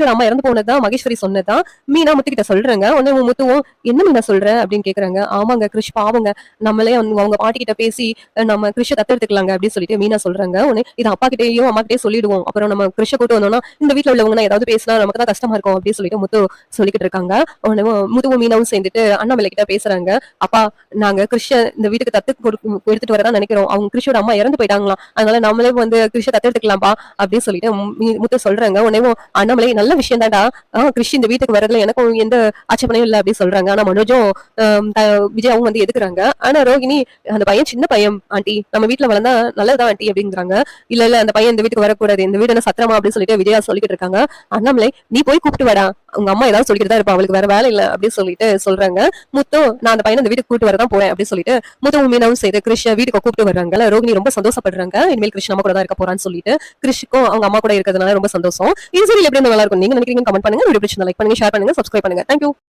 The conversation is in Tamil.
மகேஸ்வர் அம்மா இறந்து போனதுதான் மகேஸ்வரி சொன்னதான் மீனா முத்துக்கிட்ட சொல்றாங்க. உடனே உன் முத்துவும் என்ன மீனா சொல்ற? அப்படின்னு கேக்குறாங்க. ஆமாங்க கிருஷ் பாவங்க. நம்மளே அவங்க பாட்டி கிட்ட பேசி நம்ம கிருஷ தத்தெடுத்துக்கலாங்க அப்படின்னு சொல்லிட்டு மீனா சொல்றாங்க. உடனே இது அப்பா கிட்டேயும் அம்மா கிட்டே சொல்லிடுவோம். அப்புறம் நம்ம கிருஷ கூட்டு வந்தோம்னா இந்த வீட்டுல உள்ளவங்க ஏதாவது பேசினா நமக்கு தான் கஷ்டமா இருக்கும் அப்படின்னு சொல்லிட்டு முத்து சொல்லிக்கிட்டு இருக்காங்க. உடனே முத்துவும் மீனாவும் சேர்ந்துட்டு அண்ணாமலை கிட்ட பேசுறாங்க. அப்பா நாங்க கிருஷ இந்த வீட்டுக்கு தத்து எடுத்துட்டு வரதான் நினைக்கிறோம். அவங்க கிருஷோட அம்மா இறந்து போயிட்டாங்களாம். அதனால நம்மளே வந்து கிருஷ தத்தெடுத்துக்கலாம்ப்பா அப்படின்னு சொல்லிட்டு முத்து சொல்றாங்க. உடனே அண்ணாமலை நல்ல நல்ல விஷயம் தான்டா. கிருஷி இந்த வீட்டுக்கு வரதுல எனக்கும் எந்த ஆட்சேபனையும் இல்ல அப்படின்னு சொல்றாங்க. ஆனா மனோஜும் விஜயாவும் வந்து எதுக்குறாங்க? ஆனா ரோகிணி அந்த பையன் சின்ன பையன் ஆண்டி. நம்ம வீட்டுல வளர்ந்தா நல்லதுதான் ஆண்டி அப்படிங்கிறாங்க. இல்ல இல்ல அந்த பையன் இந்த வீட்டுக்கு வரக்கூடாது. இந்த வீடு என்ன சத்திரமா அப்படின்னு சொல்லிட்டு விஜயா சொல்லிட்டு இருக்காங்க. அண்ணாமலை நீ போய் கூப்பிட்டு வாடா. உங்க அம்மா ஏதாவது சொல்லிட்டு தான் இருப்பா அவளுக்கு வேற வேலை இல்ல அப்படின்னு சொல்லிட்டு சொல்றாங்க. முத்து நான் அந்த பையனை அந்த வீட்டுக்கு கூப்பிட்டு வரதான் போறேன் அப்படின்னு சொல்லிட்டு முத்து மீனாவும் செய்து கிருஷ்ண வீட்டுக்கு கூப்பிட்டு வர்றாங்க ரோகிணி ரொம்ப சந்தோஷப்படுறாங்க. இனிமேல் கிருஷ்ண அம்மா கூட தான் இருக்க போறான்னு சொல்லிட்டு கிருஷ்க்கும் அவங்க அம்மா கூட இருக்கிறதுனால ரொம்ப சந்தோஷம். இது சரி எப்படி நல்லா இருக்கும்? நீங்க நினைக்கிறீங்க கமெண்ட் பண்ணுங்க. வீடியோ பிடிச்சிருந்தா லைக் பண்ணுங்க ஷேர் பண்ணுங்க சப்ஸ்கிரைப் பண்ணுங்க. தேங்க்யூ